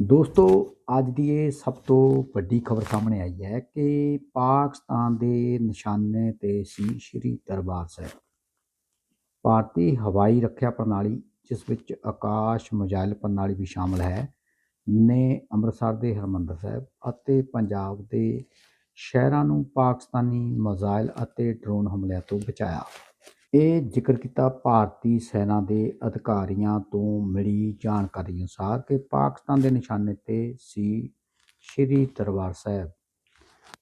ਦੋਸਤੋ, ਅੱਜ ਦੀ ਇਹ ਸਭ ਤੋਂ ਵੱਡੀ ਖਬਰ ਸਾਹਮਣੇ ਆਈ ਹੈ ਕਿ ਪਾਕਿਸਤਾਨ ਦੇ ਨਿਸ਼ਾਨੇ ਤੇ ਸੀ ਸ਼੍ਰੀ ਦਰਬਾਰ ਸਾਹਿਬ। ਭਾਰਤੀ ਹਵਾਈ ਰੱਖਿਆ ਪ੍ਰਣਾਲੀ, ਜਿਸ ਵਿੱਚ ਆਕਾਸ਼ ਮਿਜ਼ਾਈਲ ਪ੍ਰਣਾਲੀ ਵੀ ਸ਼ਾਮਲ ਹੈ, ਨੇ ਅੰਮ੍ਰਿਤਸਰ ਦੇ ਹਰਮੰਦਰ ਸਾਹਿਬ ਅਤੇ ਪੰਜਾਬ ਦੇ ਸ਼ਹਿਰਾਂ ਨੂੰ ਪਾਕਿਸਤਾਨੀ ਮਿਜ਼ਾਈਲ ਅਤੇ ਡਰੋਨ ਹਮਲਿਆਂ ਤੋਂ ਬਚਾਇਆ। ਇਹ ਜ਼ਿਕਰ ਕੀਤਾ ਭਾਰਤੀ ਸੈਨਾ ਦੇ ਅਧਿਕਾਰੀਆਂ ਤੋਂ ਮਿਲੀ ਜਾਣਕਾਰੀ ਅਨੁਸਾਰ ਕਿ ਪਾਕਿਸਤਾਨ ਦੇ ਨਿਸ਼ਾਨੇ ਤੇ ਸੀ ਸ਼੍ਰੀ ਦਰਬਾਰ ਸਾਹਿਬ।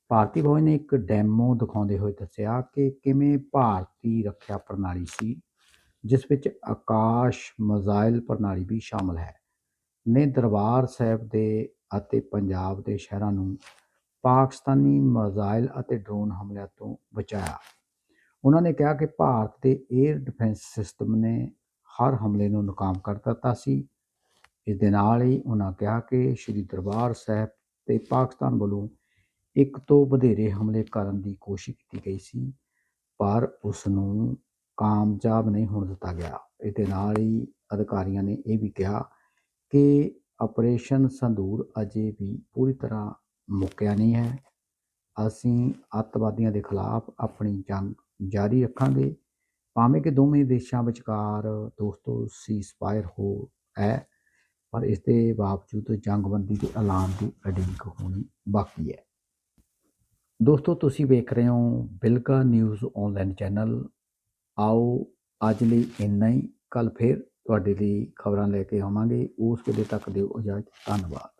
ਭਾਰਤੀ ਫੌਜ ਨੇ ਇੱਕ ਡੈਮੋ ਦਿਖਾਉਂਦੇ ਹੋਏ ਦੱਸਿਆ ਕਿ ਕਿਵੇਂ ਭਾਰਤੀ ਰੱਖਿਆ ਪ੍ਰਣਾਲੀ ਸੀ, ਜਿਸ ਵਿੱਚ ਆਕਾਸ਼ ਮਜ਼ਾਇਲ ਪ੍ਰਣਾਲੀ ਵੀ ਸ਼ਾਮਲ ਹੈ, ਨੇ ਦਰਬਾਰ ਸਾਹਿਬ ਦੇ ਅਤੇ ਪੰਜਾਬ ਦੇ ਸ਼ਹਿਰਾਂ ਨੂੰ ਪਾਕਿਸਤਾਨੀ ਮਜ਼ਾਇਲ ਅਤੇ ਡਰੋਨ ਹਮਲਿਆਂ ਤੋਂ ਬਚਾਇਆ। ਉਹਨਾਂ ਨੇ ਕਿਹਾ ਕਿ ਭਾਰਤ ਦੇ 에ਅਰ ਡਿਫੈਂਸ ਸਿਸਟਮ ਨੇ ਹਰ ਹਮਲੇ ਨੂੰ ਨਾਕਾਮ ਕਰ ਦਿੱਤਾ ਸੀ। ਇਸ ਦੇ ਨਾਲ ਹੀ ਉਹਨਾਂ ਕਿਹਾ ਕਿ ਸ੍ਰੀ ਦਰਬਾਰ ਸਾਹਿਬ ਤੇ ਪਾਕਿਸਤਾਨ ਵੱਲੋਂ ਇੱਕ ਤੋਂ ਵਧੇਰੇ ਹਮਲੇ ਕਰਨ ਦੀ ਕੋਸ਼ਿਸ਼ ਕੀਤੀ ਗਈ ਸੀ, ਪਰ ਉਸ ਨੂੰ ਕਾਮਯਾਬ ਨਹੀਂ ਹੋਣ ਦਿੱਤਾ ਗਿਆ। ਇਸ ਦੇ ਨਾਲ ਹੀ ਅਧਿਕਾਰੀਆਂ ਨੇ ਇਹ ਵੀ ਕਿਹਾ ਕਿ ਆਪਰੇਸ਼ਨ ਸੰਦੂਰ ਅਜੇ ਵੀ ਪੂਰੀ ਤਰ੍ਹਾਂ ਮੁੱਕਿਆ ਨਹੀਂ ਹੈ। ਅਸੀਂ ਅੱਤਵਾਦੀਆਂ ਦੇ ਖਿਲਾਫ ਆਪਣੀ ਜੰਗ ਜਾਰੀ ਰੱਖਾਂਗੇ। ਭਾਵੇਂ ਕਿ ਦੋਵੇਂ ਦੇਸ਼ਾਂ ਵਿਚਕਾਰ ਦੋਸਤੋ ਸੀਜ਼ਫਾਇਰ ਹੋ ਹੈ, ਪਰ ਇਸ ਦੇ ਬਾਵਜੂਦ ਜੰਗਬੰਦੀ ਦੇ ਐਲਾਨ ਦੀ ਅਡੀਕ ਹੋਣੀ ਬਾਕੀ ਹੈ। ਦੋਸਤੋ, ਤੁਸੀਂ ਵੇਖ ਰਹੇ ਹੋ ਬਿਲਕਾ ਨਿਊਜ਼ ਆਨਲਾਈਨ ਚੈਨਲ। ਆਓ, ਅੱਜ ਲਈ ਇੰਨਾ ਹੀ। ਕੱਲ ਫਿਰ ਤੁਹਾਡੇ ਲਈ ਖਬਰਾਂ ਲੈ ਕੇ ਆਵਾਂਗੇ। ਉਸ ਵੇਲੇ ਤੱਕ ਦਿਓ ਇਜਾਜ਼ਤ। ਧੰਨਵਾਦ।